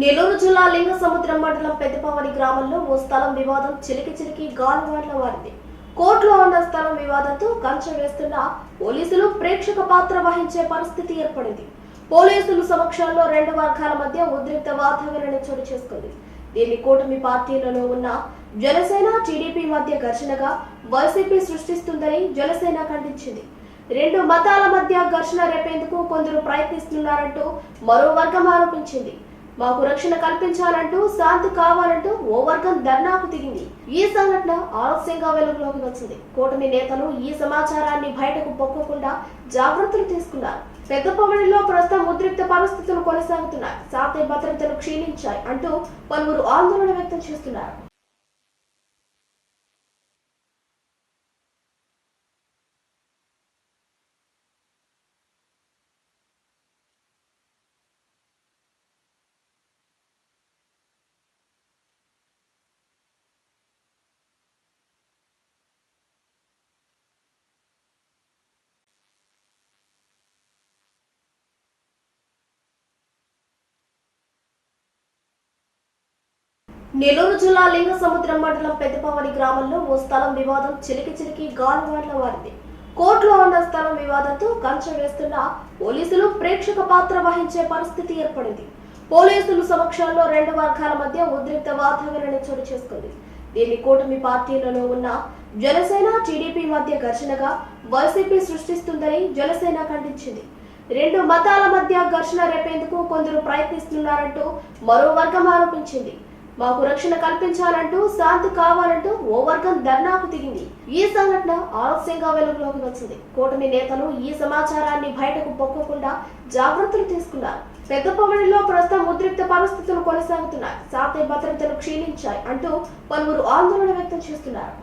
నెల్లూరు జిల్లా లింగ సముద్రం మండలం పెద్దపావని గ్రామంలో ఓ స్థలం వివాదం చిలికి చిలికి గాలివాట్ల వారింది. కోర్టులో ఉన్న స్థలం వివాదంతో కంచె వేస్తున్న పోలీసులు ప్రేక్షక పాత్ర వహించే పరిస్థితి ఏర్పడింది. పోలీసులు సమక్షంలో రెండు వర్గాల మధ్య ఉద్రిక్త వాతావరణం చోటు చేసుకుంది. దీన్ని కూటమి పార్టీలలో ఉన్న జనసేన టీడీపీ మధ్య ఘర్షణగా వైసీపీ సృష్టిస్తుందని జనసేన ఖండించింది. రెండు మతాల మధ్య ఘర్షణ రేపేందుకు కొందరు ప్రయత్నిస్తున్నారంటూ మరో వర్గం ఆరోపించింది. మాకు రక్షణ కల్పించాలంటూ శాంతి కావాలంటూ ఓ వర్గం ధర్నాకు దిగింది. ఈ సంఘటన ఆలస్యంగా వెలుగులోకి వచ్చింది. కూటమి నేతలు ఈ సమాచారాన్ని బయటకు పొక్కకుండా జాగ్రత్తలు తీసుకున్నారు. పెద్దపవడిలో ప్రస్తుతం ఉద్రిక్త పరిస్థితులు కొనసాగుతున్నాయి. శాంతి భద్రతలు క్షీణించాయి అంటూ పలువురు ఆందోళన వ్యక్తం చేస్తున్నారు. నెల్లూరు జిల్లా లింగ సముద్రం మండలం పెద్దపావని గ్రామంలో ఓ స్థలం వివాదం చిలికి చిలికి గాలివాడ్ల వారింది. కోర్టులో ఉన్న స్థలం వివాదంతో కంచె వేస్తున్న పోలీసులు ప్రేక్షక పాత్ర వహించే పరిస్థితి ఏర్పడింది. పోలీసులు సమక్షంలో రెండు వర్గాల మధ్య ఉద్రిక్త వాతావరణం చోటు చేసుకుంది. దీన్ని కూటమి పార్టీలలో ఉన్న జనసేన టీడీపీ మధ్య ఘర్షణగా వైసీపీ సృష్టిస్తుందని జనసేన ఖండించింది. రెండు మతాల మధ్య ఘర్షణ రేపేందుకు కొందరు ప్రయత్నిస్తున్నారంటూ మరో వర్గం ఆరోపించింది. మాకు రక్షణ కల్పించాలంటూ శాంతి కావాలంటూ ఓ వర్గం ధర్నాకు దిగింది. ఈ సంఘటన ఆలస్యంగా వెలుగులోకి వచ్చింది. కూటమి నేతలు ఈ సమాచారాన్ని బయటకు పొక్కకుండా జాగ్రత్తలు తీసుకున్నారు. పెద్దపవడిలో ప్రస్తుతం ఉద్రిక్త పరిస్థితులు కొనసాగుతున్నాయి. శాంతి భద్రతలు క్షీణించాయి అంటూ పలువురు ఆందోళన వ్యక్తం చేస్తున్నారు.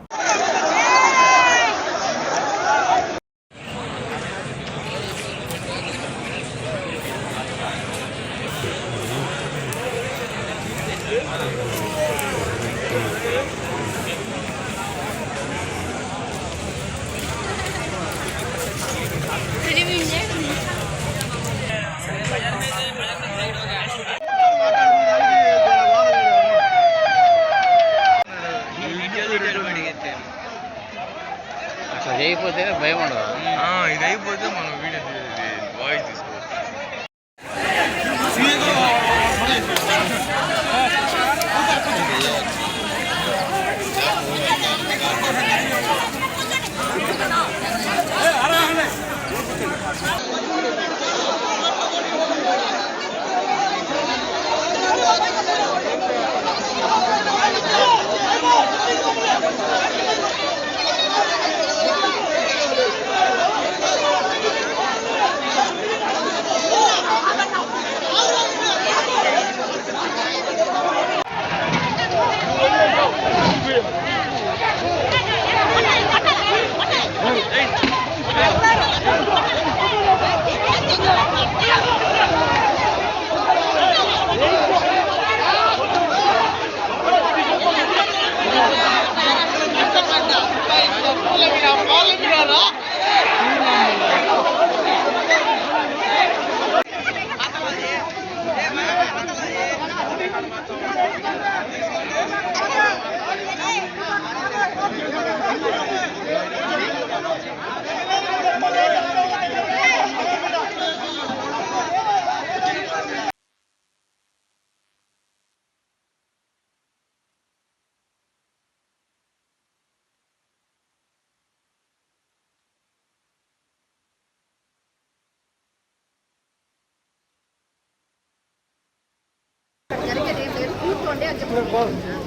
భయం ఉండదు ఆ, ఇది అయిపోతే మనం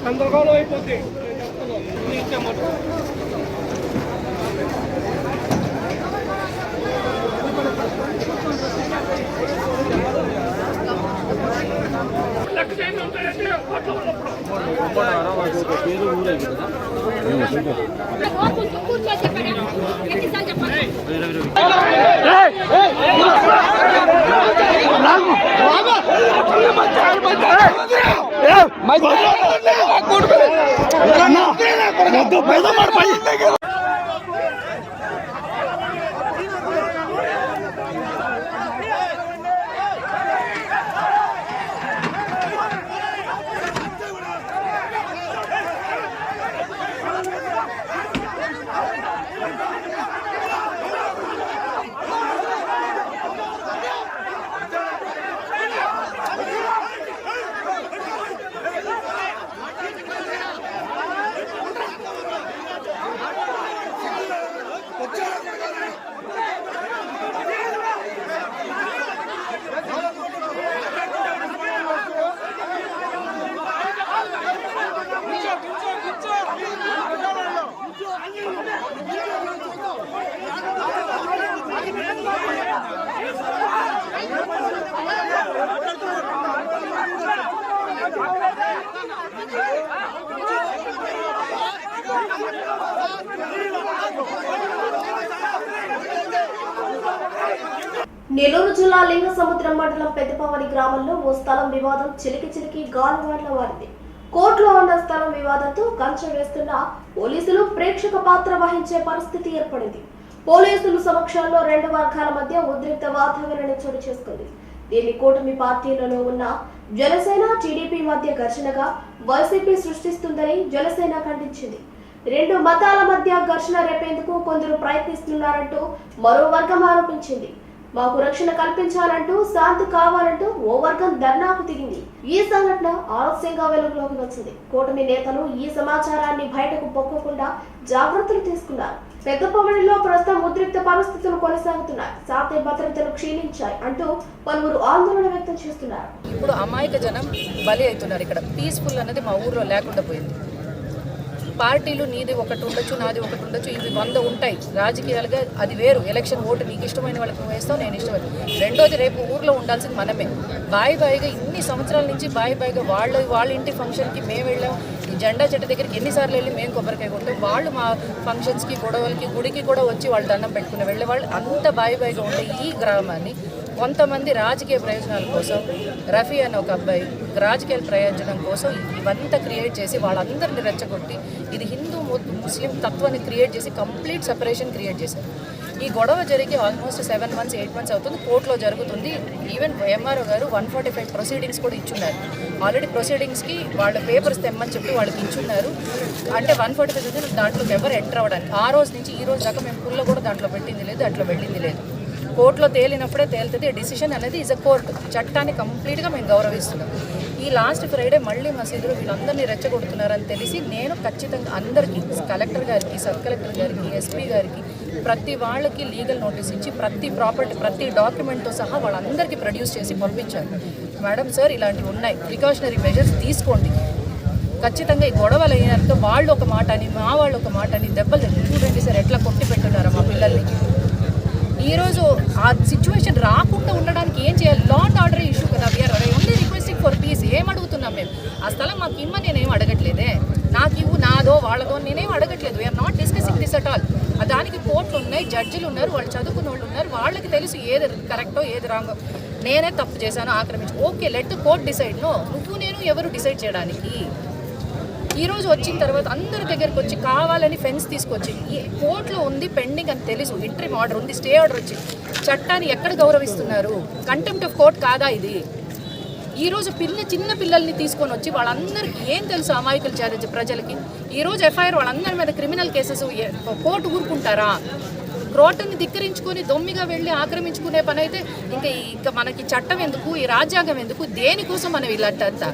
గందరగోళం అయిపోద్ది రాము రామ मैं నెల్లూరు జిల్లా లింగసముద్రం మండలం పెద్దపావని గ్రామంలో ఓ స్థలం వివాదం చిలికి చిలికి గాలివాడ్ల వారింది. కోర్టులో ఉన్న స్థలం వివాదంతో కంచె వేస్తున్న పోలీసులు ప్రేక్షక పాత్ర వహించే పరిస్థితి ఏర్పడింది. పోలీసులు సమక్షంలో రెండు వర్గాల మధ్య ఉద్రిక్త వాతావరణం చోటు చేసుకుంది. దీన్ని కూటమి పార్టీలలో ఉన్న జనసేన టీడీపీ మధ్య ఘర్షణగా వైసీపీ సృష్టిస్తుందని జనసేన ఖండించింది. రెండు మతాల మధ్య ఘర్షణ రేపేందుకు కొందరు ప్రయత్నిస్తున్నారంటూ మరో వర్గం ఆరోపించింది. మాకు రక్షణ కల్పించాలంటూ శాంతి కావాలంటూ ఓ వర్గం ధర్నాకు దిగింది. ఈ సంఘటన ఆలస్యంగా వెలుగులోకి వచ్చింది. కూటమి నేతలు ఈ సమాచారాన్ని బయటకు పొక్కకుండా జాగ్రత్తలు తీసుకున్నారు. పెద్దపవనిలో ప్రస్తుతం ఉద్రిక్త పరిస్థితులు కొనసాగుతున్నాయి. శాంతి భద్రతలు క్షీణించాయి అంటూ పలువురు ఆందోళన వ్యక్తం చేస్తున్నారు. ఇప్పుడు అమాయక జనం బలి అవుతున్నారు ఇక్కడ. పీస్ఫుల్ అనేది మా ఊర్లో లేకుండా పోయింది. పార్టీలు నీది ఒకటి ఉండొచ్చు నాది ఒకటి ఉండొచ్చు ఇవి వంద ఉంటాయి. రాజకీయాలుగా అది వేరు. ఎలక్షన్ ఓటు నీకు ఇష్టమైన వాళ్ళకి నువ్వు వేస్తావు నేను ఇష్టమైన రెండోది రేపు ఊర్లో ఉండాల్సింది మనమే. బాయ్ బాయిగా ఇన్ని సంవత్సరాల నుంచి బాయ్ బాయిగా వాళ్ళ వాళ్ళ ఇంటి ఫంక్షన్కి మేము వెళ్ళాం. ఈ జెండా చెట్టు దగ్గరికి ఎన్నిసార్లు వెళ్ళి మేము కొబ్బరికాయ కొట్టాం. వాళ్ళు మా ఫంక్షన్స్కి గొడవలకి గుడికి కూడా వచ్చి వాళ్ళు దండం పెట్టుకుని వెళ్ళే. వాళ్ళు అంత బాయి బాయిగా ఉండే ఈ గ్రామాన్ని కొంతమంది రాజకీయ ప్రయోజనాల కోసం రఫీ అనే ఒక అబ్బాయి రాజకీయ ప్రయోజనం కోసం ఇవంతా క్రియేట్ చేసి వాళ్ళందరిని రెచ్చగొట్టి ఇది హిందూ ము- ముస్లిం తత్వాన్ని క్రియేట్ చేసి కంప్లీట్ సెపరేషన్ క్రియేట్ చేశారు. ఈ గొడవ జరిగి almost seven months eight months అవుతుంది. కోర్టులో జరుగుతుంది. ఈవెన్ ఎంఆర్ఓ గారు వన్ ఫార్టీ ఫైవ్ ప్రొసీడింగ్స్ కూడా ఇచ్చున్నారు. ఆల్రెడీ ప్రొసీడింగ్స్కి వాళ్ళ పేపర్స్ తెమ్మని చెప్పి వాళ్ళకి ఇచ్చున్నారు. అంటే వన్ ఫార్టీ ఫైవ్ దాంట్లోకి ఎవరు ఎంటర్ అవ్వడానికి. ఆ రోజు నుంచి ఈ రోజు దాకా మేము పుల్ల కూడా దాంట్లో పెట్టింది లేదు అట్లా వెళ్ళింది లేదు. కోర్టులో తేలినప్పుడే తేలుతుంది. డిసిషన్ అనేది ఇస్ అ కోర్టు చట్టాన్ని కంప్లీట్గా మేము గౌరవిస్తున్నాం. ఈ లాస్ట్ ఫ్రైడే మళ్ళీ మసీదులో వీళ్ళందరినీ రెచ్చగొడుతున్నారని తెలిసి నేను ఖచ్చితంగా అందరికీ కలెక్టర్ గారికి సబ్ కలెక్టర్ గారికి ఎస్పీ గారికి ప్రతి వాళ్ళకి లీగల్ నోటీస్ ఇచ్చి ప్రతి ప్రాపర్టీ ప్రతి డాక్యుమెంట్తో సహా వాళ్ళందరికీ ప్రొడ్యూస్ చేసి పంపించాను. మేడం సార్ ఇలాంటివి ఉన్నాయి. ప్రికాషనరీ మెజర్స్ తీసుకోండి. ఖచ్చితంగా ఈ గొడవలు అయినంత వాళ్ళు ఒక మాట అని మా వాళ్ళు ఒక మాట అని దెబ్బలు చూడండి సార్. ఎట్లా కొట్టి పెట్టున్నారో మా పిల్లల్ని. ఈరోజు ఆ సిచ్యువేషన్ రాకుండా ఉండడానికి ఏం చేయాలి? లా అండ్ ఆర్డర్ ఇష్యూ కదా we're. Only requesting for peace ఏం అడుగుతున్నాం మేము? ఆ స్థలం మాకు ఇమ్మని నేనేం అడగట్లేదే? నాకు ఇవ్వు నాదో వాళ్ళదో నేనేం అడగట్లేదు. We're not discussing this at all దానికి కోర్టులు ఉన్నాయి జడ్జిలు ఉన్నారు వాళ్ళు చదువుకున్న వాళ్ళు ఉన్నారు వాళ్ళకి తెలుసు ఏది కరెక్టో ఏది రాంగో నేనే తప్పు చేశాను ఆక్రమించి. Okay let court decide no నువ్వు నేను ఎవరు డిసైడ్ చేయడానికి? ఈరోజు వచ్చిన తర్వాత అందరి దగ్గరికి వచ్చి కావాలని ఫెన్స్ తీసుకొచ్చి ఈ కోర్టులో ఉంది పెండింగ్ అని తెలుసు. ఇంట్రీమ్ ఆర్డర్ ఉంది స్టే ఆర్డర్ వచ్చి చట్టాన్ని ఎక్కడ గౌరవిస్తున్నారు? కంటెంప్ట్ ఆఫ్ కోర్ట్ కాదా ఇది? ఈరోజు పిల్ల చిన్న పిల్లల్ని తీసుకొని వచ్చి వాళ్ళందరికీ ఏం తెలుసు అమాయకులు చేరే ప్రజలకి? ఈరోజు ఎఫ్ఐఆర్ వాళ్ళందరి మీద క్రిమినల్ కేసెస్ కోర్టు ఊరుకుంటారా? క్రోటని ధిక్కరించుకొని దొమ్మిగా వెళ్ళి ఆక్రమించుకునే పని అయితే ఇంకా ఇంకా మనకి చట్టం ఎందుకు ఈ రాజ్యాంగం ఎందుకు దేనికోసం మనం ఇలాంటంతా?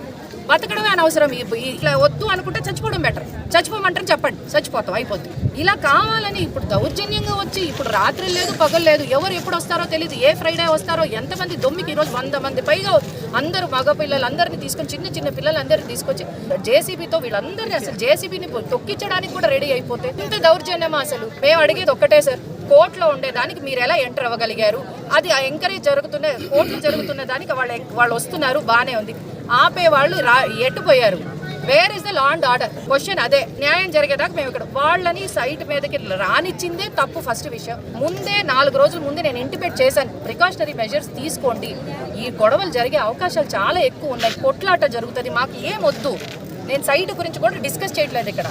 బతకడమే అనవసరం. ఇట్లా వద్దు అనుకుంటే చచ్చిపోవడం బెటర్ చచ్చిపోమంటారు చెప్పండి. చచ్చిపోతాం అయిపోద్ది. ఇలా కావాలని ఇప్పుడు దౌర్జన్యంగా వచ్చి ఇప్పుడు రాత్రి లేదు పగలు లేదు ఎవరు ఎప్పుడు వస్తారో తెలియదు ఏ ఫ్రైడే వస్తారో ఎంతమంది దొమ్మికి ఈరోజు వంద మంది పైగా అందరూ మగ పిల్లలందరినీ తీసుకొని చిన్న చిన్న పిల్లలందరినీ తీసుకొచ్చి జేసీబీతో వీళ్ళందరినీ అసలు జేసీబీని తొక్కించడానికి కూడా రెడీ అయిపోతే ఇంత దౌర్జన్యమా అసలు? మేము అడిగేది ఒక్కటే సార్. కోర్టులో ఉండేదానికి మీరు ఎలా ఎంటర్ అవ్వగలిగారు? అది ఎంకరేజ్ జరుగుతున్న కోర్టులు జరుగుతున్న దానికి వాళ్ళు వాళ్ళు వస్తున్నారు బాగానే ఉంది. ఆపే వాళ్ళు రా ఎట్టుపోయారు? Where is the law and order question అదే. న్యాయం జరిగేదాకా మేము ఇక్కడ. వాళ్ళని సైట్ మీదకి రానిచ్చిందే తప్పు ఫస్ట్ విషయం. ముందే నాలుగు రోజుల ముందే నేను ఇంటిమేట్ చేశాను. ప్రికాషనరీ మెజర్స్ తీసుకోండి. ఈ గొడవలు జరిగే అవకాశాలు చాలా ఎక్కువ ఉన్నాయి. కొట్లాట జరుగుతుంది. మాకు ఏం వద్దు. నేను సైట్ గురించి కూడా డిస్కస్ చేయట్లేదు ఇక్కడ.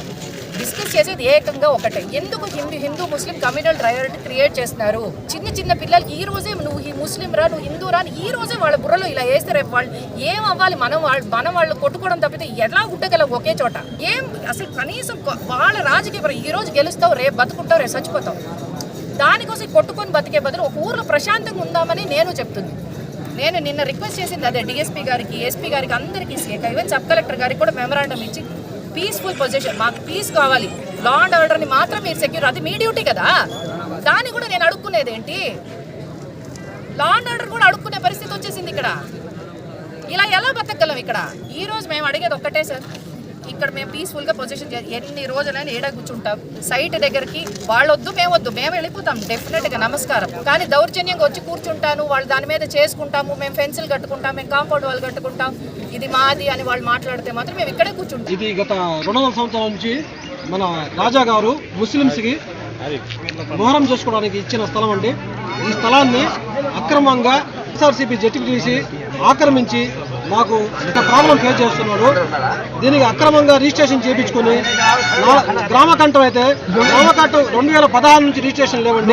డిస్కస్ చేసేది ఏకంగా ఒకటే. ఎందుకు హిందూ హిందూ ముస్లిం కమ్యూనల్ డ్రైవర్టీ క్రియేట్ చేస్తున్నారు? చిన్న చిన్న పిల్లలకి ఈ రోజే నువ్వు ఈ ముస్లిం రా నువ్వు హిందూ రా ఈ రోజే వాళ్ళ బుర్రలో ఇలా వేస్తే రేపు వాళ్ళు ఏం అవ్వాలి? మనం వాళ్ళు మనం వాళ్ళు కొట్టుకోవడం తప్పితే ఎలా ఉండగలం ఒకే చోట? ఏం అసలు కనీసం వాళ్ళ రాజకీయ ఈ రోజు గెలుస్తావు రేపు బతుకుంటావు రేపు చచ్చిపోతావు. దానికోసం కొట్టుకొని బతికే బదులు ఒక ఊర్లో ప్రశాంతంగా ఉందామని నేను చెప్తుంది. నేను నిన్న రిక్వెస్ట్ చేసింది అదే డిఎస్పీ గారికి ఎస్పీ గారికి అందరికీ ఈవెన్ సబ్ కలెక్టర్ గారికి కూడా మెమరాండం ఇచ్చి పీస్ఫుల్ పొజిషన్ మాకు పీస్ కావాలి. లా అండ్ ఆర్డర్ని మాత్రం మీరు సెక్యూర్ అది మీ డ్యూటీ కదా. దాన్ని కూడా నేను అడుక్కునేది ఏంటి? లా అండ్ ఆర్డర్ కూడా అడుక్కునే పరిస్థితి వచ్చేసింది ఇక్కడ. ఇలా ఎలా బతకగలం ఇక్కడ? ఈరోజు మేము అడిగేది ఒక్కటే సార్. ఇక్కడ మేము పీస్ఫుల్గా పొజిషన్ ఎన్ని రోజులైనా ఏడా కూర్చుంటాం? సైట్ దగ్గరికి వాళ్ళొద్దు మేము వద్దు మేము వెళ్ళిపోతాం. డెఫినెట్గా నమస్కారం. కానీ దౌర్జన్యంగా వచ్చి కూర్చుంటాను వాళ్ళు దాని మీద చేసుకుంటాము మేము ఫెన్సులు కట్టుకుంటాం మేము కాంపౌండ్ వాళ్ళు కట్టుకుంటాం ఇది మాది అని వాళ్ళు మాట్లాడితే మాత్రం మేము ఇక్కడే కూర్చుంటాం. ఇది గత రెండు వందల సంవత్సరాల నుంచి మన రాజా గారు ముస్లిమ్స్కి మొహరం చేసుకోవడానికి ఇచ్చిన స్థలం అండి. ఈ స్థలాన్ని అక్రమంగా ఎస్ఆర్సీపీ తీసి ఆక్రమించి మాకు ఇంత ప్రాబ్లం ఫేస్ చేస్తున్నాడు దీనికి అక్రమంగా రిజిస్ట్రేషన్ చేయించుకుని గ్రామ కంఠం అయితే గ్రామ కంఠం రెండు వేల పదహారు నుంచి రిజిస్ట్రేషన్ లేవండి.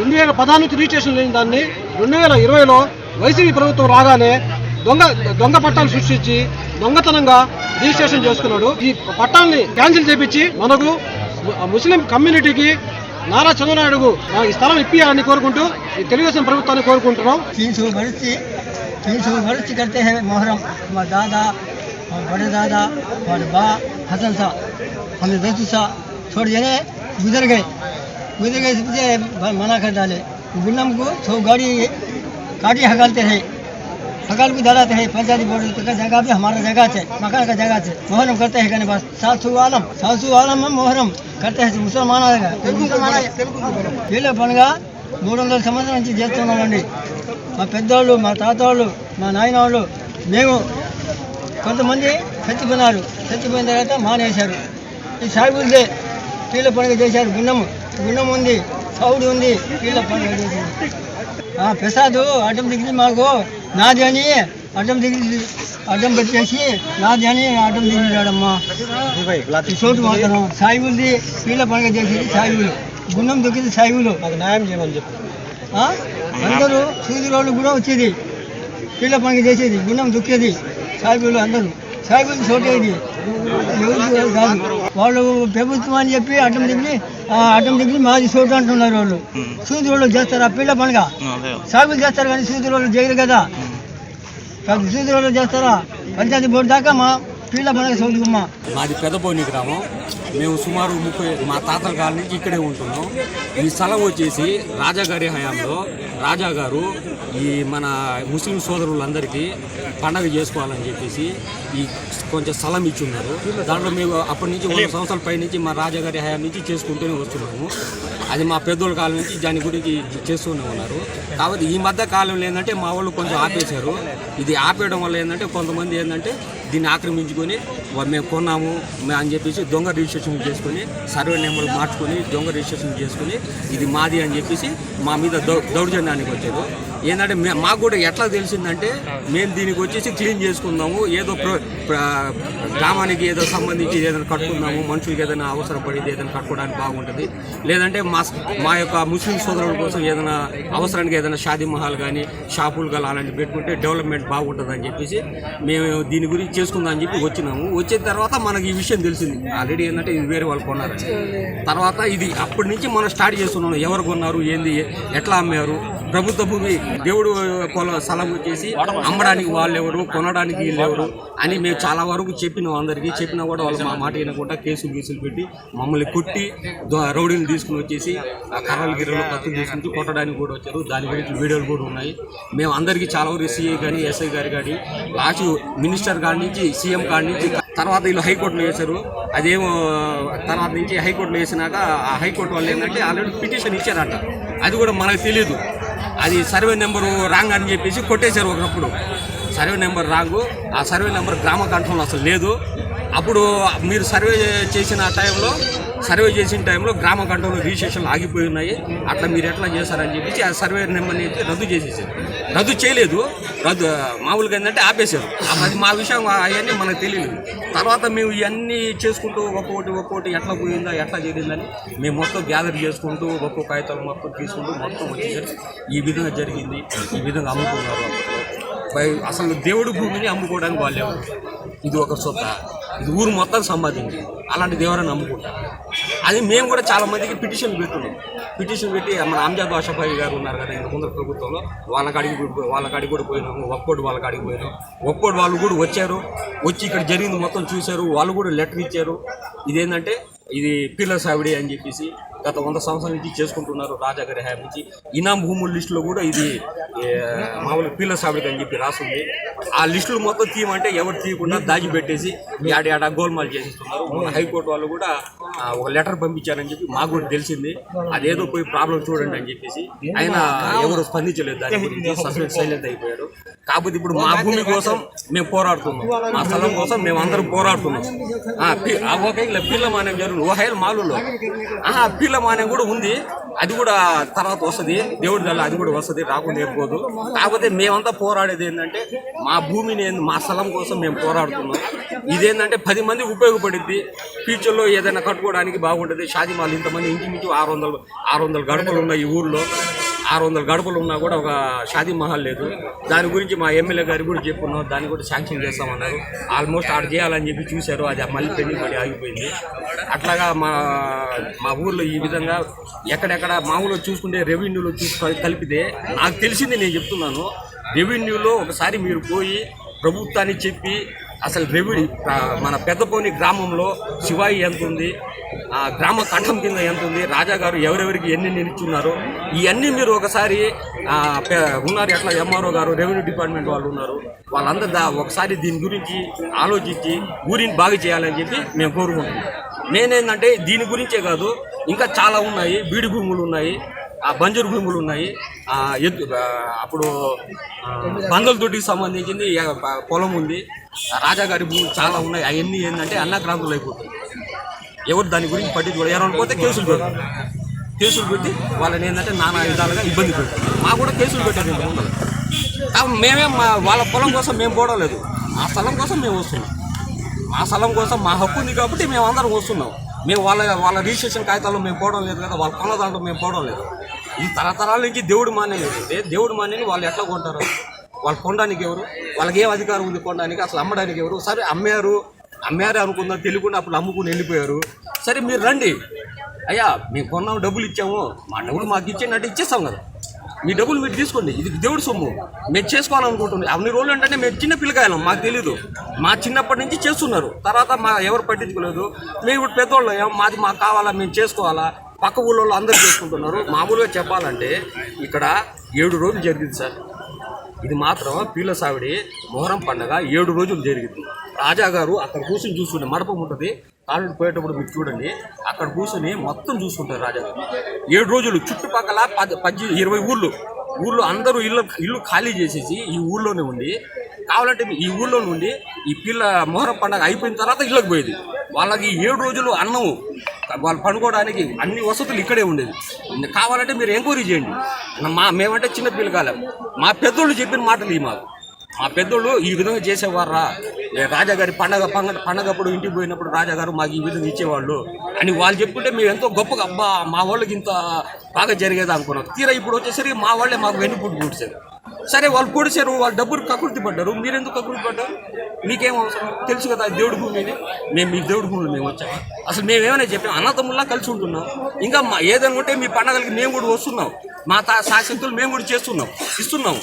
రెండు వేల పదహారు నుంచి రిజిస్ట్రేషన్ లేని దాన్ని రెండు వేల ఇరవైలో వైసీపీ ప్రభుత్వం రాగానే దొంగ దొంగ పట్టాలు సృష్టించి దొంగతనంగా రిజిస్ట్రేషన్ చేసుకున్నాడు. ఈ పట్టాన్ని క్యాన్సిల్ చేపించి మనకు ముస్లిం కమ్యూనిటీకి నారా చంద్రనాయుడు ఈ స్థలం ఇప్పియాలని కోరుకుంటూ ఈ తెలుగుదేశం ప్రభుత్వాన్ని కోరుకుంటున్నాం. तीन सौ वर्ष से तीन सौ वर्ष से करते हैं मुहर्रम हमारे दादा और बड़े दादा और बा हसन शाह हमने दस सा छोड़ देने गुजर गए गुजर गए इसलिए मना कर डाले गुन्नम को सौ गाड़ी काटी हगालते रहे हगाल को डालाते हैं पंचायती बोर्ड का जगह भी हमारा जगह है मकान का जगह है मुहर्रम करते हैं कहने बस सासू आलम सासू आलम में मुहर्रम करते हैं मुसलमान आएगा मुसलमान వీళ్ళ పనిగా మూడు వందల సంవత్సరాల నుంచి చేస్తున్నామండి మా పెద్దవాళ్ళు మా తాతవాళ్ళు మా నాయన వాళ్ళు మేము కొంతమంది చచ్చిపోయినారు. చచ్చిపోయిన తర్వాత మానేశారు. ఈ సాగులదే కీళ్ళ పండుగ చేశారు. గుండం గుండం ఉంది సౌడు ఉంది కీళ్ళ పండుగ చేశారు. ఆ ప్రసాద్ అడ్డం దిగి మాకు. నాది అని అడ్డం దిగి అడ్డం పెట్టేసి నాది అని అడ్డం దిగిరాడమ్మా ఈ చోటు మాత్రం సాయిబుల్ది కీళ్ళ పండుగ చేసేది సాయిబులు. గుండం దొక్కింది సాయిబులు. మాకు న్యాయం చేయమని చెప్పి? అందరూ సూది రోడ్లు కూడా వచ్చేది. కీళ్ళ పండుగ చేసేది గుండం దుక్కేది సాయిబులు అందరూ. సాయిబులు చోటేది. కాదు. వాళ్ళు ప్రభుత్వం అని చెప్పి అడ్డం దిగి ఆ అడ్డం దిగి మాది చోటు అంటున్నారు వాళ్ళు. సూది రోడ్లు చేస్తారా? పిల్ల పండుగ సాగులు చేస్తారు కానీ సూది రోడ్లు చేయరు కదా. కాదు సూది రోడ్లు చేస్తారా? పంచాయతీ బోర్డు దాకా మా పిల్ల మాది పెదపోని గ్రామం. మేము సుమారు ముప్పై మా తాతల కాలం నుంచి ఇక్కడే ఉంటున్నాం. ఈ స్థలం వచ్చేసి రాజాగారి హయాంలో. రాజా గారు ఈ మన ముస్లిం సోదరులందరికీ పండగ చేసుకోవాలని చెప్పేసి ఈ కొంచెం స్థలం ఇచ్చి ఉన్నారు దాంట్లో మేము అప్పటి నుంచి వంద సంవత్సరాల పై నుంచి మా రాజాగారి హయాం నుంచి చేసుకుంటూనే వస్తున్నాము. అది మా పెద్దోళ్ళ కాలం నుంచి దాని గురించి చేస్తూనే ఉన్నారు. కాబట్టి ఈ మధ్య కాలంలో ఏంటంటే మా వాళ్ళు కొంచెం ఆపేశారు. ఇది ఆపేయడం వల్ల ఏంటంటే కొంతమంది ఏంటంటే దీన్ని ఆక్రమించుకొని చేసుకొని మేము కొన్నాము అని చెప్పేసి దొంగ రిజిస్ట్రేషన్ చేసుకొని సర్వే నెంబర్ మార్చుకొని దొంగ రిజిస్ట్రేషన్ చేసుకొని ఇది మాది అని చెప్పేసి మా మీద దౌ దౌర్జన్యానికి వచ్చారు. ఏంటంటే మాకు కూడా ఎట్లా తెలిసిందంటే మేము దీనికి వచ్చేసి క్లీన్ చేసుకుందాము ఏదో ప్ర- గ్రామానికి ఏదో సంబంధించి ఏదైనా కట్టుకుందాము మనుషులకి ఏదైనా అవసరపడేది ఏదైనా కట్టుకోవడానికి బాగుంటుంది. లేదంటే మా మా యొక్క ముస్లిం సోదరుల కోసం ఏదైనా అవసరానికి ఏదైనా షాదీ మహల్ కానీ షాపులు కానీ అలాంటివి పెట్టుకుంటే డెవలప్మెంట్ బాగుంటుంది అని చెప్పేసి మేము దీని గురించి చేసుకుందాం అని చెప్పి వచ్చినాము. వచ్చిన తర్వాత మనకి ఈ విషయం తెలిసింది. ఆల్రెడీ ఏంటంటే ఇది వేరే వాళ్ళు కొన్నారని. తర్వాత ఇది అప్పటి నుంచి మనం స్టార్ట్ చేస్తున్నాం. ఎవరు కొన్నారు? ఏంది? ఎట్లా అమ్మారు? ప్రభుత్వ భూమి దేవుడు పొల స్థలం వచ్చేసి అమ్మడానికి వాళ్ళు ఎవరు కొనడానికి వీళ్ళు ఎవరు అని మేము చాలా వరకు చెప్పినాం అందరికీ. చెప్పినా కూడా వాళ్ళు మా మాట వినకుండా కేసులు గీసులు పెట్టి మమ్మల్ని కొట్టి రౌడీని తీసుకుని వచ్చేసి కర్రలు గిర్రలు కత్తులు తీసుకుని కొట్టడానికి కూడా వచ్చారు. దాని గురించి వీడియోలు కూడా ఉన్నాయి. మేము అందరికీ చాలా వరకు సీఏ కానీ ఎస్ఐ గారు కానీ లాస్ట్ మినిస్టర్ కాడి నుంచి సీఎం కాడి నుంచి తర్వాత వీళ్ళు హైకోర్టులో వేశారు. అదేమో తర్వాత నుంచి హైకోర్టులో వేసినాక ఆ హైకోర్టు వాళ్ళు ఏంటంటే ఆల్రెడీ పిటిషన్ ఇచ్చారట. అది కూడా మనకు తెలియదు అది సర్వే నెంబరు రాంగ్ అని చెప్పేసి కొట్టేశారు ఒకప్పుడు. Survey number wrong. ఆ సర్వే నెంబర్ గ్రామ కంట్రోల్ అసలు లేదు. అప్పుడు మీరు సర్వే చేసిన టైంలో సర్వే చేసిన టైంలో గ్రామ కంట్రోల్ రిజిస్ట్రేషన్లు ఆగిపోయి ఉన్నాయి. అట్లా మీరు ఎట్లా చేశారని చెప్పేసి ఆ సర్వే నెంబర్ని అయితే రద్దు చేసేసారు. రద్దు చేయలేదు. రద్దు మామూలుగా ఏంటంటే ఆపేశారు. అది మా విషయం అవన్నీ మనకు తెలియలేదు. తర్వాత మేము ఇవన్నీ చేసుకుంటూ ఒక్కొక్కటి ఒక్కొక్కటి ఎట్లా పోయిందా ఎట్లా జరిగిందని మేము మొత్తం గ్యాదర్ చేసుకుంటూ ఒక్కొక్క కాగితాలు మొత్తం తీసుకుంటూ మొత్తం వచ్చేసరికి ఈ విధంగా జరిగింది ఈ విధంగా అమ్ముకున్నారు. పై- అసలు దేవుడు భూమిని అమ్ముకోవడానికి వాళ్ళు ఇది ఒక సొత్త. ఇది ఊరు మొత్తం సంపాదించి అలాంటి దేవుని నమ్ముకుంటారు అది మేము కూడా చాలా మందికి పిటిషన్ పెట్టున్నాం పిటిషన్ పెట్టి మన అంజాద్ భాషాభాయి గారు ఉన్నారు కదా ఇంత ముందర ప్రభుత్వంలో వాళ్ళ కాడికి కూడా- వాళ్ళ కాడికి కూడా పోయినాము. ఒక్కోటి వాళ్ళ కాడికి పోయినాం. ఒక్కోటి వాళ్ళు కూడా వచ్చారు. వచ్చి ఇక్కడ జరిగింది మొత్తం చూశారు. వాళ్ళు కూడా లెటర్ ఇచ్చారు. ఇదేంటంటే ఇది పిల్లర్ సావిడి అని చెప్పేసి గత వంద సంవత్సరాల నుంచి చేసుకుంటున్నారు రాజాగారి హ్యాబ్ నుంచి. ఇనాం భూముల లిస్టులో కూడా ఇది మామూలు పిల్ల సావిడికి అని చెప్పి రాస్తుంది ఆ లిస్టులు మొత్తం తీయమంటే ఎవరు తీయకుండా దాచిపెట్టేసి ఏడ ఏడా గోల్మాల్ చేసేస్తున్నారు. మన హైకోర్టు వాళ్ళు కూడా ఒక లెటర్ పంపించారని చెప్పి మాకు కూడా తెలిసింది. అదేదో పోయి ప్రాబ్లం చూడండి అని చెప్పేసి. ఆయన ఎవరు స్పందించలేదు దాని గురించి. సస్పెండ్ సైలెంట్ అయిపోయారు. కాకపోతే ఇప్పుడు మా భూమి కోసం మేము పోరాడుతున్నాం. మా స్థలం కోసం మేము అందరం పోరాడుతున్నాం. ఇలా పిల్ల మాన్యం జరుగుతుంది ఓహైల్ మాలులో. ఆ పిల్ల మాన్యం కూడా ఉంది. అది కూడా తర్వాత వస్తుంది. దేవుడి దళ అది కూడా వస్తుంది. రాకుండా ఏర్పోదు కాకపోతే మేమంతా పోరాడేది ఏంటంటే మా భూమిని మా స్థలం కోసం మేము పోరాడుతున్నాం. ఇదేంటంటే పది మంది ఉపయోగపడిద్ది. ఫ్యూచర్లో ఏదైనా కట్టుకోవడానికి బాగుంటుంది. షాదీమాలు మాల్ ఇంతమంది ఇంచుమించు ఆరు వందలు ఆరు వందల గడపలు ఉన్నాయి ఈ ఊర్లో. ఆరు వందల గడపలు ఉన్నా కూడా ఒక షాదీ మహల్ లేదు. దాని గురించి మా ఎమ్మెల్యే గారు కూడా చెప్పున్నాం దాన్ని కూడా శాంక్షన్ చేస్తామన్నారు. ఆల్మోస్ట్ ఆడ చేయాలని చెప్పి చూశారు. అది మళ్ళీ పెండింగ్ పడి ఆగిపోయింది. అట్లాగా మా మా ఊర్లో ఈ విధంగా ఎక్కడెక్కడ మామూలుగా చూసుకుంటే రెవెన్యూలో చూసుకొని కలిపితే నాకు తెలిసింది నేను చెప్తున్నాను. రెవెన్యూలో ఒకసారి మీరు పోయి ప్రభుత్వాన్ని చెప్పి అసలు రెవెన్యూ మన పెద్దపోని గ్రామంలో శివాయి ఎంత ఉంది? ఆ గ్రామ కంఠం కింద ఎంత ఉంది? రాజా గారు ఎవరెవరికి ఎన్ని నిలుచున్నారు? ఇవన్నీ మీరు ఒకసారి ఉన్నారు ఎట్లా? ఎంఆర్ఓ గారు రెవెన్యూ డిపార్ట్మెంట్ వాళ్ళు ఉన్నారు. వాళ్ళందరూ దా ఒకసారి దీని గురించి ఆలోచించి ఊరిని బాగు చేయాలని చెప్పి మేము కోరుకుంటున్నాం. నేనేంటంటే దీని గురించే కాదు ఇంకా చాలా ఉన్నాయి. బీడి భూములు ఉన్నాయి ఆ బంజరు భూములు ఉన్నాయి ఎద్దు అప్పుడు ఆ, బందల తోటికి సంబంధించింది పొలం ఉంది. రాజాగారి భూములు చాలా ఉన్నాయి. అవన్నీ ఏంటంటే అన్నక్రాంతులు అయిపోతుంది ఎవరు దాని గురించి పట్టించుకోరు. పోతే కేసులు పెడతారు. కేసులు పెట్టి వాళ్ళని ఏంటంటే నానా విధాలుగా ఇబ్బంది పెడతారు. మాకు కూడా కేసులు పెట్టారు ఇంత ముందర. కాబట్టి మా వాళ్ళ పొలం కోసం మేము పోవడం లేదు. మా స్థలం కోసం మేము వస్తున్నాం. మా స్థలం కోసం మా హక్కు ఉంది కాబట్టి మేము అందరం వస్తున్నాం. మేము వాళ్ళ వాళ్ళ రిజిస్ట్రేషన్ కాగితాల్లో మేము పోవడం లేదు కదా వాళ్ళ కొన్న దాంట్లో మేము పోవడం లేదు. ఈ తరతరాల నుంచి దేవుడు మానే దేవుడు మానేని వాళ్ళు ఎట్లా కొంటారు? వాళ్ళు కొనడానికి ఎవరు? వాళ్ళకి ఏం అధికారం ఉంది కొనడానికి? అసలు అమ్మడానికి ఎవరు? సరే అమ్మారు. అమ్మారు అనుకుందాం తెలియకుండా అప్పుడు అమ్ముకుని వెళ్ళిపోయారు. సరే మీరు రండి. అయ్యా మేము కొన్నాము డబ్బులు ఇచ్చాము. మా డబ్బులు మాకు ఇచ్చేటట్టు ఇచ్చేస్తాం కదా. మీ డబ్బులు మీరు తీసుకోండి. ఇది దేవుడి సొమ్ము. మేము చేసుకోవాలనుకుంటున్నాం. అన్ని రోజులు అంటే మేము చిన్న పిల్లకాయలం మాకు తెలియదు మా చిన్నప్పటి నుంచి చేస్తున్నారు. తర్వాత మా ఎవరు పట్టించుకోలేదు. మేము ఇప్పుడు పెద్దోళ్ళం. మాది మాకు కావాలా మేము చేసుకోవాలా? పక్క ఊళ్ళో అందరూ చేసుకుంటున్నారు. మామూలుగా చెప్పాలంటే ఇక్కడ ఏడు రోజులు జరిగింది సార్. ఇది మాత్రం పీల సావిడి మొహరం పండగ ఏడు రోజులు జరిగింది. రాజా గారు అక్కడ కూర్చొని చూసుకుంటే మడపం ఉంటుంది. కాళ్ళు పోయేటప్పుడు మీరు చూడండి అక్కడ కూర్చొని మొత్తం చూసుకుంటారు రాజా గారు. ఏడు రోజులు చుట్టుపక్కల పది పద్దె ఇరవై ఊర్లు. ఊర్లో అందరూ ఇల్లు ఇల్లు ఖాళీ చేసేసి ఈ ఊళ్ళోనే ఉండి కావాలంటే ఈ ఊళ్ళో నుండి ఈ పిల్ల మొహరం పండగ అయిపోయిన తర్వాత ఇళ్ళకి పోయేది. వాళ్ళకి ఏడు రోజులు అన్నం వాళ్ళు పండుకోవడానికి అన్ని వసతులు ఇక్కడే ఉండేది. కావాలంటే మీరు ఎంక్వైరీ చేయండి. మా మేమంటే చిన్న పిల్లకాలం మా పెద్దోళ్ళు చెప్పిన మాటలు ఈ మాకు. మా పెద్దోళ్ళు ఈ విధంగా చేసేవారా? రాజాగారి పండగ పండగ పండగప్పుడు ఇంటికి పోయినప్పుడు రాజాగారు మాకు ఈ విధంగా ఇచ్చేవాళ్ళు. అని వాళ్ళు చెప్పుకుంటే మేము ఎంతో గొప్పగా అబ్బా మా వాళ్ళకి ఇంత బాగా జరిగేది అనుకున్నాం. తీరా ఇప్పుడు వచ్చేసరికి మా వాళ్ళే మాకు వెన్నుపుట్టు పూడ్చారు. సరే వాళ్ళు పొడిచారు వాళ్ళు డబ్బులు కకృతి పడ్డారు. మీరెందుకు కకృతి పడ్డారు? మీకేం అవసరం? తెలుసు కదా దేవుడి భూమిని మేము మీ దేవుడి భూమిలో మేము వచ్చాము అసలు మేము ఏమైనా చెప్పాం అన్నతమ్ముల్లా కలిసి ఉంటున్నాం. ఇంకా మా ఏదైనా ఉంటే మీ పండగలకి మేము కూడా వస్తున్నాం. మా తా శాశక్తులు మేము కూడా చేస్తున్నాం ఇస్తున్నాము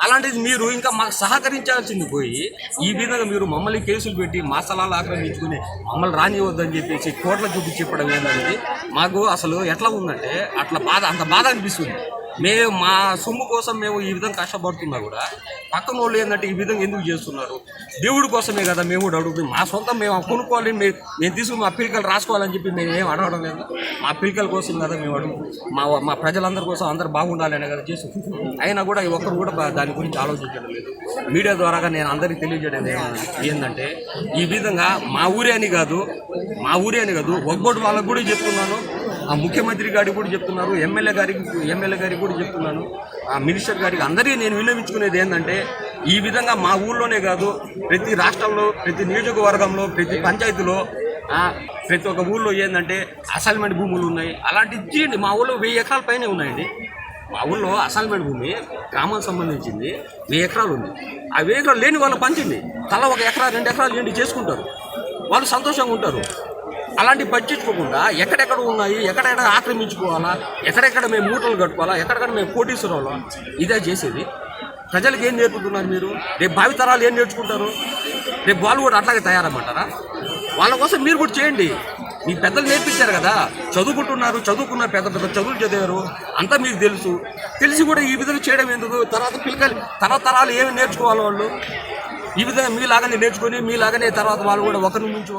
అలాంటిది మీరు ఇంకా మాకు సహకరించాల్సింది పోయి ఈ విధంగా మీరు మమ్మల్ని కేసులు పెట్టి మా స్థలాలు ఆక్రమించుకుని మమ్మల్ని రానివద్దని చెప్పేసి కోట్ల చూపి చెప్పడం ఏంటంటే మాకు అసలు ఎట్లా ఉందంటే అట్లా బాధ అంత బాధ అనిపిస్తుంది. మేము మా సొమ్ము కోసం మేము ఈ విధంగా కష్టపడుతున్నా కూడా పక్కన వాళ్ళు ఏంటంటే ఈ విధంగా ఎందుకు చేస్తున్నారు? దేవుడి కోసమే కదా మేము కూడా అడుగుతున్నాం. మా సొంతం మేము కొనుక్కోవాలి మేము మేము తీసుకుని మా పిలికలు రాసుకోవాలని చెప్పి మేము ఏం అడగడం లేదు. మా పిలికల కోసం కదా మేము అడుగు మా మా ప్రజలందరి కోసం అందరు బాగుండాలని కదా చేస్తున్నాం. అయినా కూడా ఈ ఒక్కరు కూడా దాని గురించి ఆలోచించడం లేదు. మీడియా ద్వారా నేను అందరికీ తెలియజేయడం ఏంటంటే ఈ విధంగా మా ఊరే అని కాదు మా ఊరే అని కాదు ఒక్కోటి వాళ్ళకు కూడా చెప్తున్నాను. ఆ ముఖ్యమంత్రి గారికి కూడా చెప్తున్నారు ఎమ్మెల్యే గారికి ఎమ్మెల్యే గారికి కూడా చెప్తున్నాను. ఆ మినిస్టర్ గారికి అందరికీ నేను విన్నవించుకునేది ఏంటంటే ఈ విధంగా మా ఊళ్ళోనే కాదు ప్రతి రాష్ట్రంలో ప్రతి నియోజకవర్గంలో ప్రతి పంచాయతీలో ప్రతి ఒక్క ఊళ్ళో ఏంటంటే అసైన్మెంట్ భూములు ఉన్నాయి. అలాంటివి తీయండి మా ఊళ్ళో వెయ్యి ఎకరాల పైనే ఉన్నాయండి. మా ఊళ్ళో అసైన్మెంట్ భూమి గ్రామానికి సంబంధించింది వెయ్యి ఎకరాలు ఉంది. ఆ వెయ్యి ఎకరాలు లేని వాళ్ళు పంచింది తల ఒక ఎకరా రెండు ఎకరాలు ఏంటి చేసుకుంటారు. వాళ్ళు సంతోషంగా ఉంటారు. అలాంటి పట్టించుకోకుండా ఎక్కడెక్కడ ఉన్నాయి ఎక్కడెక్కడ ఆక్రమించుకోవాలా ఎక్కడెక్కడ మేము మూటలు కట్టుకోవాలా ఎక్కడెక్కడ మేము కోటీశ్వరాలా ఇదే చేసేది. ప్రజలకు ఏం నేర్పుతున్నారు మీరు? రేపు భావితరాలు ఏం నేర్చుకుంటారు? రేపు వాళ్ళు కూడా అట్లాగే తయారమ్మంటారా? వాళ్ళ కోసం మీరు కూడా చేయండి. మీ పెద్దలు నేర్పించారు కదా. చదువుకుంటున్నారు చదువుకున్న పెద్ద పెద్ద చదువులు చదివారు. అంతా మీకు తెలుసు. తెలిసి కూడా ఈ విధంగా చేయడం ఎందుకు? తర్వాత పిల్లకాయలు తరతరాలు ఏమి నేర్చుకోవాలి వాళ్ళు? ఈ విధంగా మీలాగానే నేర్చుకొని మీలాగానే తర్వాత వాళ్ళు కూడా ఒకరి నుంచి